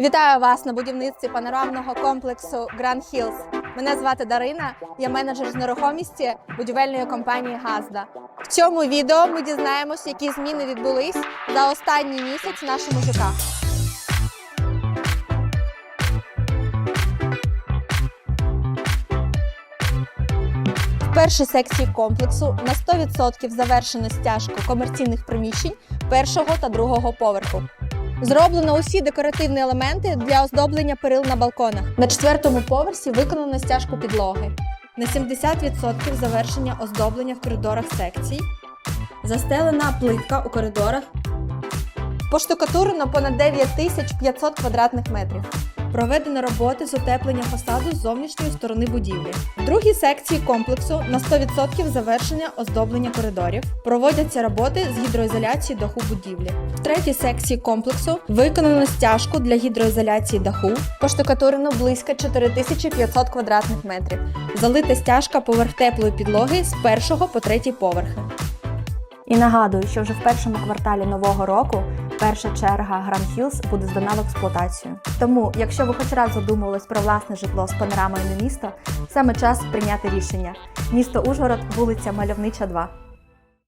Вітаю вас на будівництві панорамного комплексу Grand Hills. Мене звати Дарина, я менеджер з нерухомості будівельної компанії Газда. В цьому відео ми дізнаємось, які зміни відбулись за останній місяць в нашому ЖК. В першій секції комплексу на 100% завершено стяжку комерційних приміщень першого та другого поверху. Зроблено усі декоративні елементи для оздоблення перил на балконах. На четвертому поверсі виконано стяжку підлоги. На 70% завершення оздоблення в коридорах секцій. Застелена плитка у коридорах. Поштукатурено понад 9500 квадратних метрів. Проведено роботи з утеплення фасаду з зовнішньої сторони будівлі. В другій секції комплексу на 100% завершення оздоблення коридорів. Проводяться роботи з гідроізоляції даху будівлі. В третій секції комплексу виконано стяжку для гідроізоляції даху. Поштукатурено близько 4500 квадратних метрів. Залита стяжка поверх теплої підлоги з першого по третій поверхи. І нагадую, що вже в першому кварталі нового року перша черга Grand Hills буде здана в експлуатацію. Тому, якщо ви хоч раз задумувались про власне житло з панорамою на місто, саме час прийняти рішення. Місто Ужгород, вулиця Мальовнича, 2.